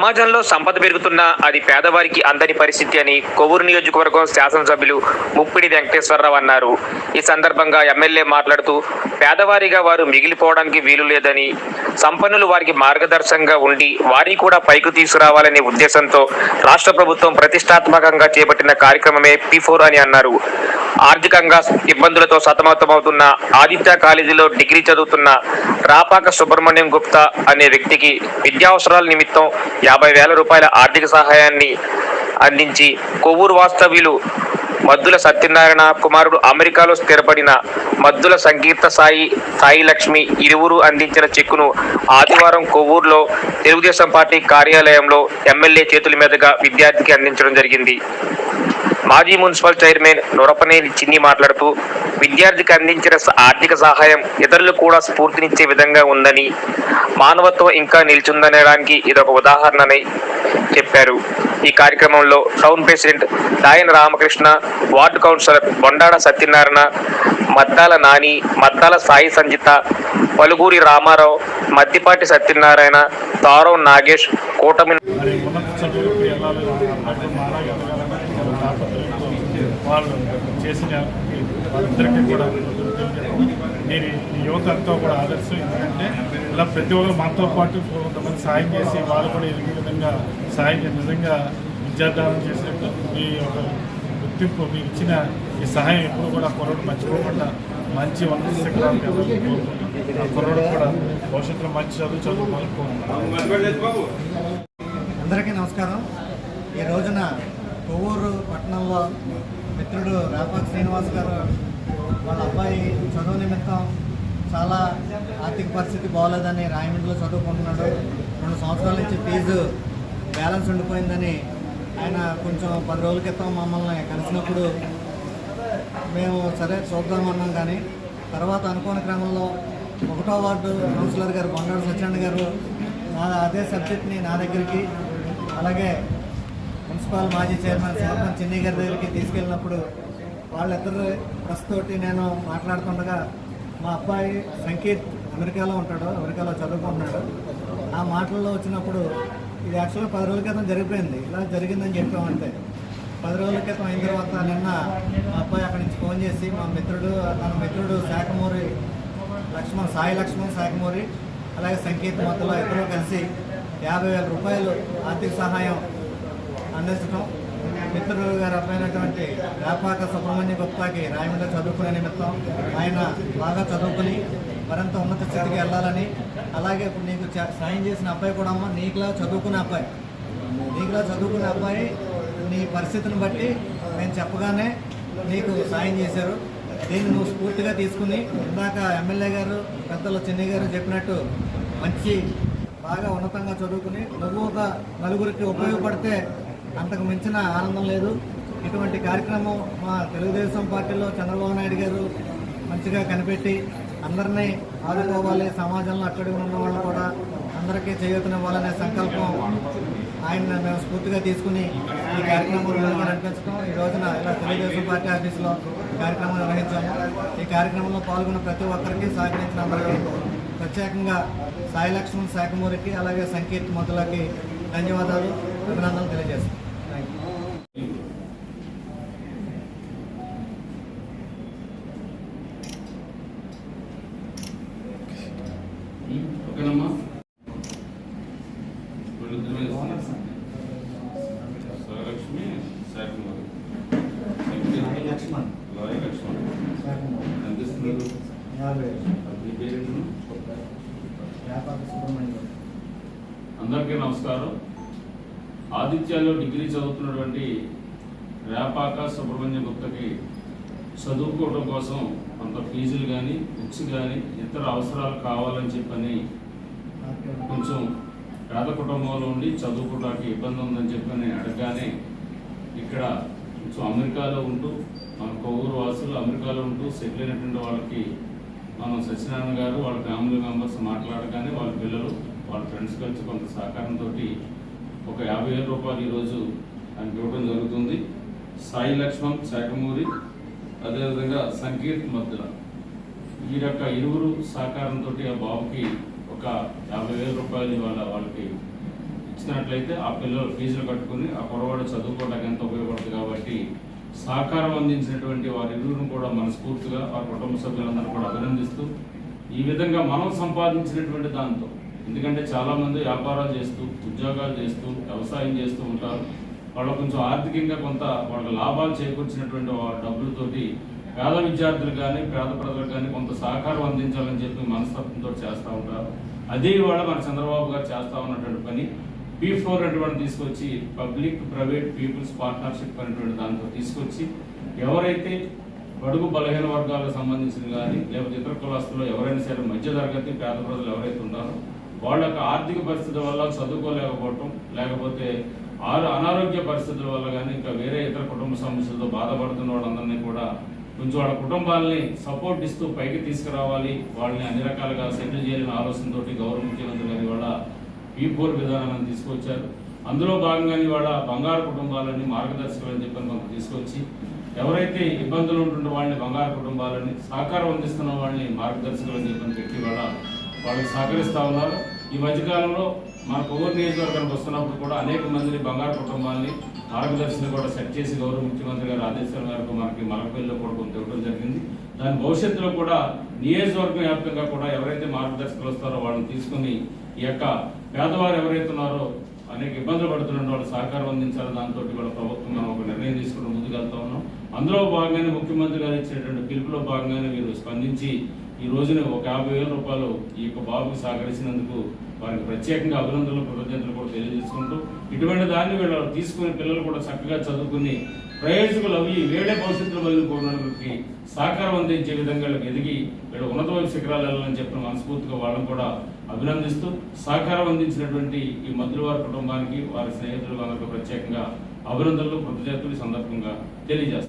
సమాజంలో సంపద పెరుగుతున్నా అది పేదవారికి అందని పరిస్థితి అని కొవ్వూరు నియోజకవర్గం శాసనసభ్యులు ముప్పిడి వెంకటేశ్వరరావు అన్నారు. ఈ సందర్భంగా ఎమ్మెల్యే మాట్లాడుతూ పేదవారిగా వారు మిగిలిపోవడానికి వీలు లేదని సంపన్నులు వారికి మార్గదర్శకంగా ఉండి వారిని కూడా పైకి తీసుకురావాలనే ఉద్దేశంతో రాష్ట్ర ప్రభుత్వం ప్రతిష్టాత్మకంగా చేపట్టిన కార్యక్రమమే పి ఫోర్ అని అన్నారు. ఆర్థికంగా ఇబ్బందులతో సతమతమవుతున్న ఆదిత్య కాలేజీలో డిగ్రీ చదువుతున్న రాపాక సుబ్రహ్మణ్యం గుప్తా అనే వ్యక్తికి విద్యావసరాల నిమిత్తం యాభై వేల రూపాయల ఆర్థిక సహాయాన్ని అందించి కొవ్వూరు వాస్తవ్యులు మద్దుల సత్యనారాయణ కుమారుడు అమెరికాలో స్థిరపడిన మద్దుల సంగీత సాయి సాయి లక్ష్మి ఇరువురు అందించిన చెక్కును ఆదివారం కొవ్వూరులో తెలుగుదేశం పార్టీ కార్యాలయంలో ఎమ్మెల్యే చేతుల మీదుగా విద్యార్థికి అందించడం జరిగింది. మాజీ మున్సిపల్ చైర్మన్ నొరపనేని చిన్ని మాట్లాడుతూ విద్యార్థికి అందించిన ఆర్థిక సహాయం ఇతరులు కూడా స్ఫూర్తినిచ్చే విధంగా ఉందని మానవత్వం ఇంకా నిల్చుందనడానికి ఇదొక ఉదాహరణని చెప్పారు. ఈ కార్యక్రమంలో టౌన్ ప్రెసిడెంట్ దాయన రామకృష్ణ వార్డు కౌన్సిలర్ బొండాడ సత్యనారాయణ మద్దాల నాని మద్దాల సాయి సంజిత పలుగూరి రామారావు మద్దిపాటి సత్యనారాయణ తారవ్ నాగేష్ కూటమి వాళ్ళు చేసిన అందరికీ కూడా నేను ఈ యువత అంతా కూడా ఆదర్శం ఎందుకంటే ఇలా ప్రతి ఒక్కరు మనతో పాటు కొంతమంది సాయం చేసి వాళ్ళు కూడా ఎదిగే విధంగా సాయం చేసి నిజంగా విద్యార్థానం చేసినట్టు మీ యొక్క గుర్తింపు మీకు ఇచ్చిన ఈ సహాయం ఎప్పుడు కూడా కుర్రోడు మర్చిపోకుండా మంచి ఉన్నత శిఖరాలకు కోరుకుంటున్నాను. ఆ కుర్రోడు కూడా భవిష్యత్తులో మంచి చదువు చదువుకోవాలని కోరుకుంటున్నాను. అందరికీ నమస్కారం. ఈ రోజున కొవ్వూరు పట్టణంలో మిత్రుడు రాపాక్ శ్రీనివాస్ గారు వాళ్ళ అబ్బాయి చదువు నిమిత్తం చాలా ఆర్థిక పరిస్థితి బాగోలేదని రాయమండ్రిలో చదువుకుంటున్నాడు. రెండు సంవత్సరాల నుంచి ఫీజు బ్యాలెన్స్ ఉండిపోయిందని ఆయన కొంచెం పది రోజుల క్రితం మమ్మల్ని కలిసినప్పుడు మేము సరే చూద్దామన్నాం కానీ తర్వాత అనుకోని క్రమంలో ఒకటో వార్డు కౌన్సిలర్ గారు బంగారు సత్యనారాయణ గారు నా అదే సబ్జెక్ట్ని నా దగ్గరికి అలాగే మున్సిపల్ మాజీ చైర్మన్ సింహపన్ చిన్ని గారి దగ్గరికి తీసుకెళ్ళినప్పుడు వాళ్ళిద్దరు తోటి నేను మాట్లాడుతుండగా మా అబ్బాయి సంకీర్త్ అమెరికాలో ఉంటాడు అమెరికాలో చదువుకుంటున్నాడు. ఆ మాటల్లో వచ్చినప్పుడు ఇది యాక్చువల్గా పది రోజుల క్రితం జరిగిపోయింది. ఇలా జరిగిందని చెప్పామంటే పది రోజుల క్రితం అయిన తర్వాత నిన్న మా అబ్బాయి అక్కడి నుంచి ఫోన్ చేసి మా మిత్రుడు తన మిత్రుడు శాఖమూరి లక్ష్మణ్ సాయి లక్ష్మణ్ శాఖమూరి అలాగే సంగీత మొత్తంలో ఇద్దరు కలిసి యాభై వేల రూపాయలు ఆర్థిక సహాయం అందించడం మిత్రుడు గారు అబ్బాయినటువంటి వ్యాపాక సుబ్రహ్మణ్య గుప్తాకి రాయమండ్రి చదువుకునే నిమిత్తం ఆయన బాగా చదువుకుని మరింత ఉన్నత స్థితికి వెళ్ళాలని అలాగే ఇప్పుడు నీకు చ- సాయం చేసిన అబ్బాయి కూడా అమ్మ నీకులా చదువుకునే అబ్బాయి. నీకులా చదువుకునే అబ్బాయి నీ పరిస్థితిని బట్టి నేను చెప్పగానే నీకు సాయం చేశారు. దీన్ని నువ్వు స్ఫూర్తిగా తీసుకుని ఇందాక ఎమ్మెల్యే గారు పెద్దలు చెన్నై గారు చెప్పినట్టు మంచి బాగా ఉన్నతంగా చదువుకుని నువ్వు ఒక నలుగురికి ఉపయోగపడితే అంతకు మించిన ఆనందం లేదు. ఇటువంటి కార్యక్రమం మా తెలుగుదేశం పార్టీలో చంద్రబాబు నాయుడు గారు మంచిగా కనిపెట్టి అందరినీ ఆదుకోవాలి సమాజంలో అక్కడికి ఉన్న వాళ్ళు కూడా అందరికీ చేయూతనివ్వాలనే సంకల్పం ఆయన మేము స్ఫూర్తిగా తీసుకుని ఈ కార్యక్రమంలో నడిపించడం ఈ రోజున ఇలా తెలుగుదేశం పార్టీ ఆఫీసులో కార్యక్రమం నిర్వహించాము ఈ కార్యక్రమంలో పాల్గొన్న ప్రతి ఒక్కరికి సహకరించిన అందరికీ ప్రత్యేకంగా సాయి లక్ష్మణ్ శాఖమూరికి అలాగే సంకీర్తి మొదలకి ధన్యవాదాలు అభినందనలు తెలియజేస్తాం థ్యాంక్ యూ ఓకేనమ్మా. సరలక్ష్మి సాయి లక్ష్మణ్. లాయ లక్ష్మణ్. ఎంత ఇస్తున్నారు? మీ సుబ్రహ్మణ్యం. అందరికీ నమస్కారం. ఆదిత్యాలో డిగ్రీ చదువుతున్నటువంటి రేపాక సుబ్రహ్మణ్య గుప్తకి చదువుకోవడం కోసం కొంత ఫీజులు కానీ బుక్స్ కానీ ఇతర అవసరాలు కావాలని చెప్పని కొంచెం పేద కుటుంబంలో ఉండి చదువుకోవడానికి ఇబ్బంది ఉందని చెప్పని అడగగానే ఇక్కడ కొంచెం అమెరికాలో ఉంటూ మన కొవ్వూరు వాసులు అమెరికాలో ఉంటూ సెటిల్ అయినటువంటి వాళ్ళకి మనం సత్యనారాయణ గారు వాళ్ళ ఫ్యామిలీ మెంబర్స్ మాట్లాడగానే వాళ్ళ పిల్లలు వాళ్ళ ఫ్రెండ్స్ కలిసి కొంత సహకారంతో ఒక యాభై వేల రూపాయలు ఈరోజు ఆయనకి ఇవ్వడం జరుగుతుంది. సాయి లక్ష్మణ్ శాఖమూరి అదేవిధంగా సంకీర్త్ మధ్య ఈ యొక్క ఇరువురు సహకారంతో ఆ బాబుకి ఒక యాభై వేల రూపాయలు ఇవాళ వాళ్ళకి ఇచ్చినట్లయితే ఆ పిల్లలు ఫీజులు కట్టుకుని ఆ కురవాడు చదువుకోవడానికి ఎంత ఉపయోగపడుతుంది కాబట్టి సహకారం అందించినటువంటి వారి ఇరువురు కూడా మనస్ఫూర్తిగా వారి కుటుంబ సభ్యులందరూ కూడా అభినందిస్తూ ఈ విధంగా మనం సంపాదించినటువంటి దాంతో ఎందుకంటే చాలామంది వ్యాపారాలు చేస్తూ ఉద్యోగాలు చేస్తూ వ్యవసాయం చేస్తూ ఉంటారు. వాళ్ళు కొంచెం ఆర్థికంగా కొంత వాళ్ళకి లాభాలు చేకూర్చినటువంటి డబ్బులతోటి పేద విద్యార్థులు కానీ పేద ప్రజలకు కానీ కొంత సహకారం అందించాలని చెప్పి మనస్తత్వంతో చేస్తూ ఉంటారు. అదే ఇవాళ మన చంద్రబాబు గారు చేస్తూ ఉన్నటువంటి పని పీ ఫోర్ అటువంటి తీసుకొచ్చి పబ్లిక్ ప్రైవేట్ పీపుల్స్ పార్ట్నర్షిప్ అనేటువంటి దాంతో తీసుకొచ్చి ఎవరైతే బడుగు బలహీన వర్గాలకు సంబంధించిన కానీ లేకపోతే ఇతర కులాస్తులు ఎవరైనా సరే మధ్య తరగతి పేద ప్రజలు ఎవరైతే ఉన్నారో వాళ్ళ యొక్క ఆర్థిక పరిస్థితుల వల్ల చదువుకోలేకపోవటం లేకపోతే ఆరు అనారోగ్య పరిస్థితుల వల్ల కానీ ఇంకా వేరే ఇతర కుటుంబ సమస్యలతో బాధపడుతున్న వాళ్ళందరినీ కూడా కొంచెం వాళ్ళ కుటుంబాలని సపోర్ట్ ఇస్తూ పైకి తీసుకురావాలి. వాళ్ళని అన్ని రకాలుగా సెటిల్ చేయాలని ఆలోచనతోటి గౌరవ ముఖ్యమంత్రి గారి వాళ్ళ ఈ ఫోర్ విధానాన్ని తీసుకొచ్చారు. అందులో భాగంగానే వాళ్ళ బంగారు కుటుంబాలని మార్గదర్శకులు అని చెప్పని మనకు తీసుకొచ్చి ఎవరైతే ఇబ్బందులు ఉంటుండే వాళ్ళని బంగారు కుటుంబాలని సహకారం అందిస్తున్న వాళ్ళని మార్గదర్శకులు అని చెప్పని పెట్టి వాళ్ళ వాళ్ళకి సహకరిస్తూ ఉన్నారు. ఈ మధ్యకాలంలో మన కొవ్వూరు నియోజకవర్గానికి వస్తున్నప్పుడు కూడా అనేక మందిని బంగారు కుటుంబాన్ని మార్గదర్శిని కూడా సెట్ చేసి గౌరవ ముఖ్యమంత్రి గారి ఆదేశాల మేరకు మనకి మలకపల్లిలో కూడా కొంత ఇవ్వడం జరిగింది. దాని భవిష్యత్తులో కూడా నియోజకవర్గం వ్యాప్తంగా కూడా ఎవరైతే మార్గదర్శకులు వస్తారో వాళ్ళని తీసుకుని ఈ యొక్క పేదవారు ఎవరైతే ఉన్నారో అనేక ఇబ్బందులు పడుతున్న వాళ్ళు సహకారం అందించాలి దాంతో కూడా ప్రభుత్వం మనం ఒక నిర్ణయం తీసుకుని ముందుకు వెళ్తా ఉన్నాం. అందులో భాగంగానే ముఖ్యమంత్రి గారు ఇచ్చినటువంటి పిలుపులో భాగంగానే వీరు స్పందించి ఈ రోజున ఒక యాభై వేల రూపాయలు ఈ యొక్క బాబుకి సహకరించినందుకు వారికి ప్రత్యేకంగా అభినందనలు కృతజ్ఞతలు కూడా తెలియజేసుకుంటూ ఇటువంటి దాన్ని వీళ్ళు తీసుకుని పిల్లలు కూడా చక్కగా చదువుకుని ప్రయోజకులు అవి వేడే భవిష్యత్తులో మళ్ళీ సహకారం అందించే విధంగా వీళ్ళకి ఎదిగి వీళ్ళు ఉన్నత శిఖరాలు వెళ్ళాలని చెప్పిన మనస్ఫూర్తిగా వాళ్ళని కూడా అభినందిస్తూ సహకారం అందించినటువంటి ఈ మధురవారి కుటుంబానికి వారి స్నేహితులు అందరికీ ప్రత్యేకంగా అభినందనలు కృతజ్ఞతలు సందర్భంగా తెలియజేస్తారు